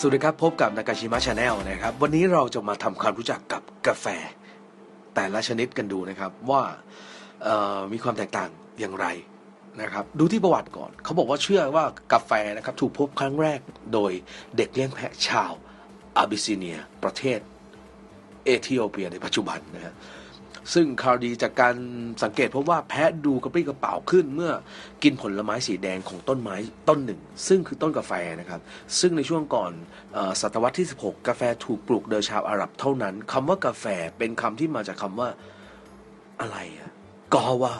สวัสดีครับ พบกับนากาชิมะชาแนลนะครับ วันนี้เราจะมาทำความรู้จักกับกาแฟ แต่ละชนิดกันดูนะครับว่ามีความแตกต่างอย่างไรนะครับ ดูที่ประวัติก่อน เขาบอกว่าเชื่อว่ากาแฟนะครับถูกพบครั้งแรกโดยเด็กเลี้ยงแพะชาวอาบิสซิเนีย ประเทศเอธิโอเปียในปัจจุบันนะฮะ ซึ่งข่าวดีจากการสังเกตพบว่าแพะดูกระปรี้กระเป๋าขึ้นเมื่อกินผลไม้สีแดงของต้นไม้ต้นหนึ่ง ซึ่งคือต้นกาแฟนะครับ ซึ่งในช่วงก่อนศตวรรษที่ 16 กาแฟถูกปลูกโดยชาวอาหรับเท่านั้นคำว่ากาแฟเป็นคำที่มาจากคำว่าอะไรอะกอวะ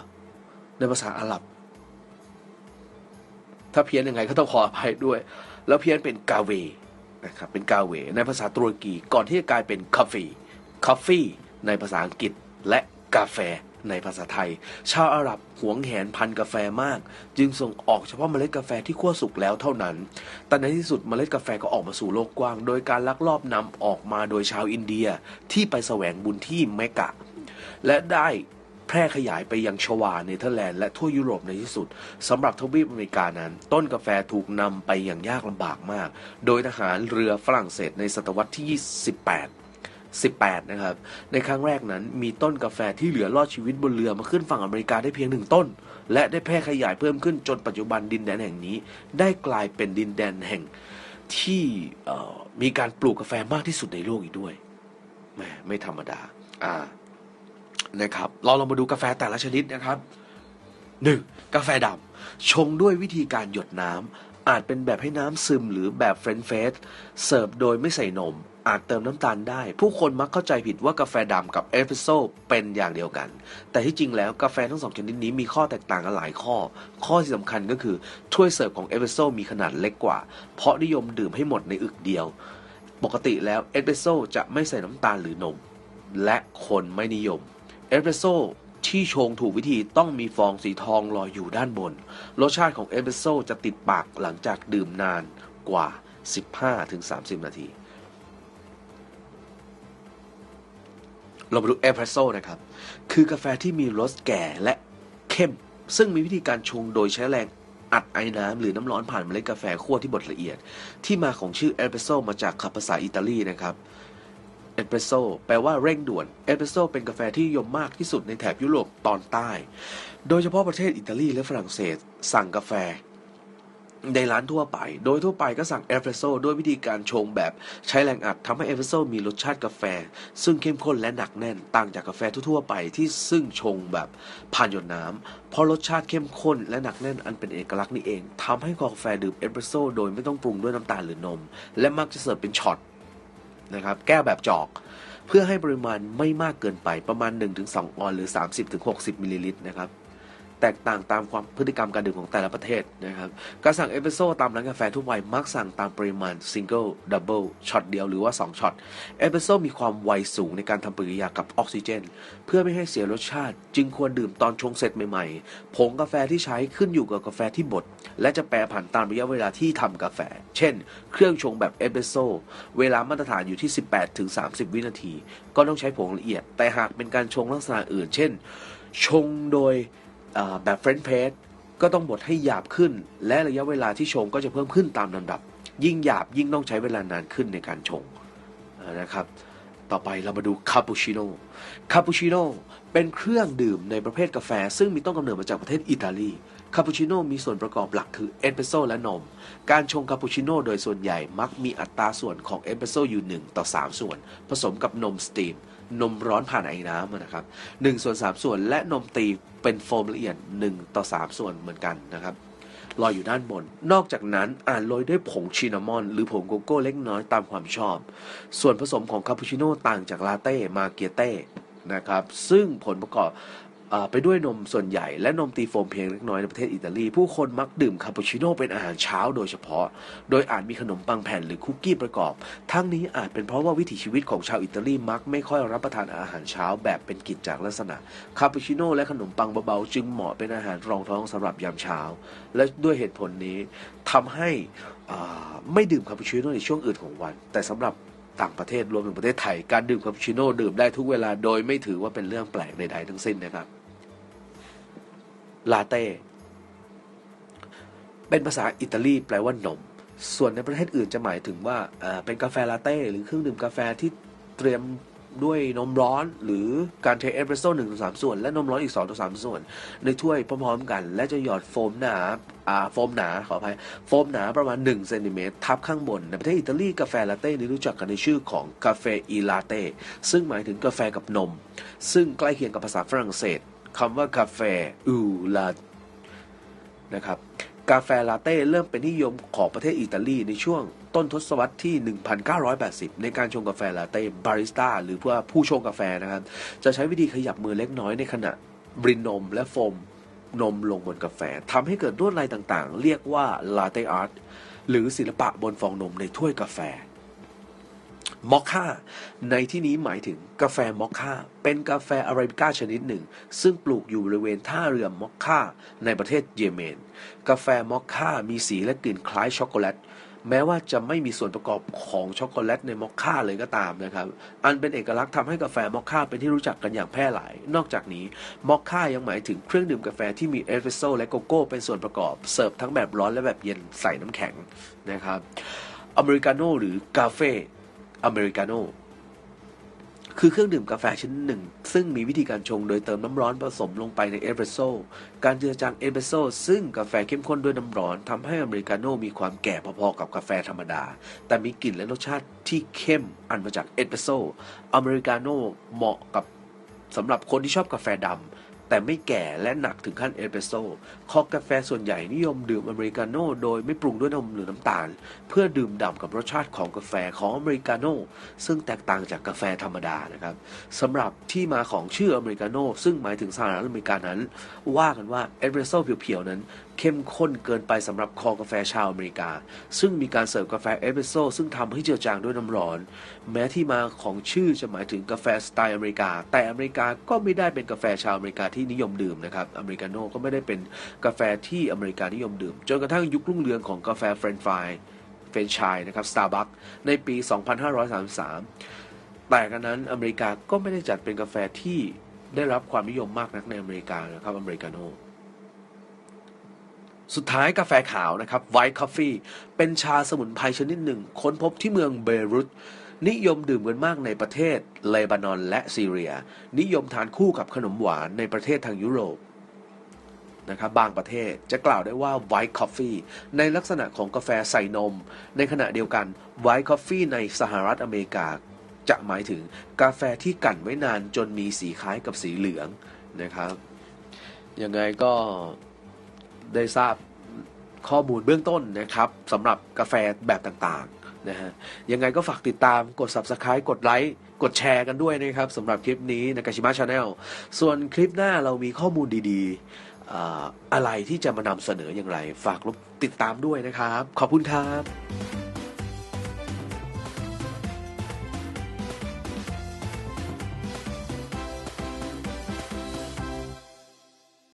ในภาษาอาหรับ ถ้าเพี้ยนยังไงก็ต้องขออภัยด้วย แล้วเพี้ยนเป็นกาเวนะครับเป็นกาเวในภาษาตุรกีก่อนที่จะกลายเป็นคาฟีคาฟีในภาษาอังกฤษ และกาแฟในภาษาไทย ชาวอาหรับหวงแหนพันกาแฟมาก จึงส่งออกเฉพาะเมล็ดกาแฟที่คั่วสุกแล้วเท่านั้น แต่ในที่สุดเมล็ดกาแฟก็ออกมาสู่โลกกว้าง โดยการลักลอบนำออกมาโดยชาวอินเดียที่ไปแสวงบุญที่เมกะ และได้แพร่ขยายไปยังชวาเนเธอร์แลนด์และทั่วยุโรปในที่สุดสำหรับทวีปอเมริกานั้น ต้นกาแฟถูกนำไปอย่างยากลำบากมาก โดยทหารเรือฝรั่งเศสในศตวรรษที่18 18 นะครับ ในครั้งแรกนั้นมีต้นกาแฟที่เหลือรอดชีวิตบนเรือมาขึ้นฝั่งอเมริกาได้เพียงหนึ่งต้น และได้แพร่ขยายเพิ่มขึ้นจนปัจจุบันดินแดนแห่งนี้ ได้กลายเป็นดินแดนแห่งที่มีการปลูกกาแฟมากที่สุดในโลกอีกด้วยแหมไม่ธรรมดาอ่านะครับ เราเรามาดูกาแฟแต่ละชนิดนะครับหนึ่งกาแฟดำชงด้วยวิธีการหยดน้ำ อาจเป็นแบบให้น้ำซึมหรือแบบเฟรนช์เฟสเสิร์ฟโดยไม่ใส่นม อาจเติมน้ำตาลได้ ผู้คนมักเข้าใจผิดว่ากาแฟดำกับเอสเปรสโซ่เป็นอย่างเดียวกัน แต่ที่จริงแล้วกาแฟทั้งสองชนิดนี้มีข้อแตกต่างกันหลายข้อ ข้อที่สำคัญก็คือถ้วยเสิร์ฟของเอสเปรสโซ่มีขนาดเล็กกว่า เพราะนิยมดื่มให้หมดในอึกเดียว ปกติแล้วเอสเปรสโซ่จะไม่ใส่น้ำตาลหรือนม และคนไม่นิยมเอสเปรสโซ่ ที่ชงถูกวิธีต้องมีฟองสีทองลอยอยู่ด้านบน รสชาติของเอสเปรสโซ่จะติดปากหลังจากดื่มนานกว่า 15-30 นาที เรามาดูเอสเปรสโซ่นะครับ คือกาแฟที่มีรสแก่และเข้ม ซึ่งมีวิธีการชงโดยใช้แรงอัดไอ้น้ำหรือน้ำร้อนผ่านเมล็ดกาแฟคั่วที่บดละเอียด ที่มาของชื่อเอสเปรสโซ่มาจากคำภาษาอิตาลีนะครับ เอสเปรสโซ่แปลว่าเร่งด่วนเอสเปรสโซ่เป็นกาแฟที่นิยมมากที่สุดในแถบยุโรปตอนใต้ โดยเฉพาะประเทศอิตาลีและฝรั่งเศส สั่งกาแฟ ในร้านทั่วไป โดยทั่วไปก็สั่งเอสเปรสโซ่ด้วยวิธีการชงแบบใช้แรงอัดทำให้เอสเปรสโซ่มีรสชาติกาแฟ ซึ่งเข้มข้นและหนักแน่นต่างจากกาแฟทั่วไปที่ซึ่งชงแบบผ่านหยดน้ำเพราะรสชาติเข้มข้นและหนักแน่นอันเป็นเอกลักษณ์นี่เองทำให้กาแฟดื่มเอสเปรสโซ่โดยไม่ต้องปรุงด้วยน้ำตาลหรือนม และมักจะเสิร์ฟเป็นช็อต นะครับ แก้วแบบจอก เพื่อให้ปริมาณไม่มากเกินไปประมาณ 1-2 ออนหรือ 30-60มิลลิลิตรนะครับ แตกต่างตามความพฤติกรรมการดื่มของแต่ละประเทศนะครับ การสั่งเอสเปรสโซ่ตามร้านกาแฟทั่วไปมักสั่งตามปริมาณซิงเกิลดับเบิลช็อตเดียวหรือว่า 2ช็อตเอสเปรสโซ่มีความไวสูงในการทำปฏิกิริยากับออกซิเจน เพื่อไม่ให้เสียรสชาติ จึงควรดื่มตอนชงเสร็จใหม่ๆ ผงกาแฟที่ใช้ขึ้นอยู่กับกาแฟที่บด และจะแปรผันตามระยะเวลาที่ทำกาแฟ เช่น เครื่องชงแบบเอสเปรสโซ่เวลามาตรฐานอยู่ที่ 18ถึง30 วินาที ก็ต้องใช้ผงละเอียด แต่หากเป็นการชงลักษณะอื่น เช่น ชงโดย แบบเฟรนช์เพรสก็ต้องบดให้หยาบขึ้น และระยะเวลาที่ชงก็จะเพิ่มขึ้นตามลำดับ ยิ่งหยาบยิ่งต้องใช้เวลานานขึ้นในการชงนะครับ ต่อไปเรามาดูคาปูชิโน่คาปูชิโน่เป็นเครื่องดื่มในประเภทกาแฟ ซึ่งมีต้นกำเนิดมาจากประเทศอิตาลีคาปูชิโน่มีส่วนประกอบหลักคือเอสเปรสโซ่และนม การชงคาปูชิโน่โดยส่วนใหญ่มักมีอัตราส่วนของเอสเปรสโซ่อยู่ 1 ต่อ 3 ส่วน ผสมกับนมสตรีม นมร้อนผ่านไอ้น้ำนะครับ1ส่วน3ส่วนและนมตีเป็นโฟมละเอียด1ต่อ3ส่วนเหมือนกันนะครับลอยอยู่ด้านบน นอกจากนั้นอาจโรยด้วยผงชินามอน หรือผงโกโก้เล็กน้อยตามความชอบ ส่วนผสมของคาปูชิโน่ต่างจากลาเต้มาเกียเต้นะครับ ซึ่งผลประกอบ ไปด้วยนมส่วนใหญ่ และนมตีโฟมเพียงเล็กน้อยในประเทศอิตาลี ผู้คนมักดื่มคาปูชิโน่เป็นอาหารเช้าโดยเฉพาะ โดยอาจมีขนมปังแผ่นหรือคุกกี้ประกอบ ทั้งนี้อาจเป็นเพราะว่าวิถีชีวิตของชาวอิตาลีมักไม่ค่อยรับประทานอาหารเช้าแบบเป็นกิจจากลักษณะคาปูชิโน่และขนมปังเบาๆจึงเหมาะเป็นอาหารรองท้องสำหรับยามเช้า และด้วยเหตุผลนี้ทำให้ไม่ดื่มคาปูชิโน่ในช่วงอื่นของวัน แต่สำหรับต่างประเทศรวมถึงประเทศไทย การดื่มคาปูชิโน่ดื่มได้ทุกเวลาโดยไม่ถือว่าเป็นเรื่องแปลกใดๆทั้งสิ้นนะครับ ลาเต้ เป็นภาษาอิตาลีแปลว่านม ส่วนในประเทศอื่นจะหมายถึงว่าเป็นกาแฟลาเต้ หรือเครื่องดื่มกาแฟที่เตรียมด้วยนมร้อนหรือการเทเอสเปรสโซ่หนึ่งถึงสามส่วน และนมร้อนอีกสองถึงสามส่วน ในถ้วยพร้อมๆกัน และจะหยอดโฟมหนาอ่าโฟมหนาขออภัยโฟมหนาประมาณ1เซนติเมตรทับข้างบน ในประเทศอิตาลีกาแฟลาเต้นี้รู้จักกันในชื่อของกาแฟอีลาเต้ซึ่งหมายถึงกาแฟกับนม ซึ่งใกล้เคียงกับภาษาฝรั่งเศส คำว่ากาแฟอูลานะครับกาแฟลาเต้เริ่มเป็นที่นิยมของประเทศอิตาลีในช่วงต้นทศวรรษที่ 1980 ในการชงกาแฟลาเต้บาริสต้าหรือว่าผู้ชงกาแฟนะครับ จะใช้วิธีขยับมือเล็กน้อยในขณะบรินนมและโฟมนมลงบนกาแฟทำให้เกิดลวดลายต่างๆ เรียกว่าลาเต้อาร์ตหรือศิลปะบนฟองนมในถ้วยกาแฟ มอคค่า ในที่นี้หมายถึงกาแฟมอคค่า เป็นกาแฟอาราบิก้าชนิดหนึ่ง ซึ่งปลูกอยู่บริเวณท่าเรือมอคค่า ในประเทศเยเมน กาแฟมอคค่ามีสีและกลิ่นคล้ายช็อกโกแลตแม้ว่าจะไม่มีส่วนประกอบของช็อกโกแลตในมอคค่าเลยก็ตามนะครับ อันเป็นเอกลักษณ์ทำให้กาแฟมอคค่าเป็นที่รู้จักกันอย่างแพร่หลาย นอกจากนี้มอคค่ายังหมายถึงเครื่องดื่มกาแฟที่มีเอสเปรสโซ่และโกโก้เป็นส่วนประกอบ เสิร์ฟทั้งแบบร้อนและแบบเย็นใส่น้ำแข็งนะครับ อเมริกาโน่หรือกาเฟ อเมริกาโน่คือเครื่องดื่มกาแฟชนิดหนึ่ง ซึ่งมีวิธีการชงโดยเติมน้ำร้อนผสมลงไปในเอสเปรสโซ่การเจือจางเอสเปรสโซ่ซึ่งกาแฟเข้มข้นด้วยน้ำร้อนทำให้อเมริกาโน่มีความแก่พอๆกับกาแฟธรรมดา แต่มีกลิ่นและรสชาติที่เข้มอันมาจากเอสเปรสโซ่อเมริกาโน่เหมาะกับสำหรับคนที่ชอบกาแฟดำ แต่ไม่แก่และหนักถึงขั้นเอสเปรสโซ่คอกาแฟส่วนใหญ่นิยมดื่มอเมริกาโน่โดยไม่ปรุงด้วยนมหรือน้ำตาล เพื่อดื่มด่ำกับรสชาติของกาแฟของอเมริกาโน่ซึ่งแตกต่างจากกาแฟธรรมดานะครับสำหรับที่มาของชื่ออเมริกาโน่ซึ่งหมายถึงสหรัฐอเมริกานั้น ว่ากันว่าเอสเปรสโซ่เพียวๆนั้น เข้มข้นเกินไปสำหรับคอกาแฟชาวอเมริกา ซึ่งมีการเสิร์ฟกาแฟเอสเปรสโซ่ซึ่งทำให้เจือจางด้วยน้ำร้อน แม้ที่มาของชื่อจะหมายถึงกาแฟสไตล์อเมริกา แต่อเมริกาก็ไม่ได้เป็นกาแฟชาวอเมริกาที่นิยมดื่มนะครับอเมริกาโน่ก็ไม่ได้เป็นกาแฟที่อเมริกานิยมดื่ม จนกระทั่งยุครุ่งเรืองของกาแฟเฟรนช์ฟรายเฟรนช์ชายนะครับสตาร์บัคในปี 2533 แต่กันนั้นอเมริกาก็ไม่ได้จัดเป็นกาแฟที่ได้รับความนิยมมากนักในอเมริกานะครับอเมริกาโน่ สุดท้ายกาแฟขาวนะครับไวท์คอฟฟี่เป็นชาสมุนไพรชนิดหนึ่ง ค้นพบที่เมืองเบรุต นิยมดื่มกันมากในประเทศเลบานอนและซีเรีย นิยมทานคู่กับขนมหวานในประเทศทางยุโรปนะครับบางประเทศจะกล่าวได้ว่าไวท์คอฟฟี่ในลักษณะของกาแฟใส่นม ในขณะเดียวกันไวท์คอฟฟี่ในสหรัฐอเมริกา จะหมายถึงกาแฟที่กั่นไว้นานจนมีสีคล้ายกับสีเหลืองนะครับยังไงก็ ได้ทราบข้อมูลเบื้องต้นนะครับสำหรับกาแฟแบบต่างๆนะฮะยังไงก็ฝากติดตามกด subscribe กดไลค์กดแชร์กันด้วยนะครับสำหรับคลิปนี้ในกาชิมะชาแนลส่วนคลิปหน้าเรามีข้อมูลดีๆอ่าอะไรที่จะมานำเสนออย่างไร ฝากติดตามด้วยนะครับ ขอบคุณครับ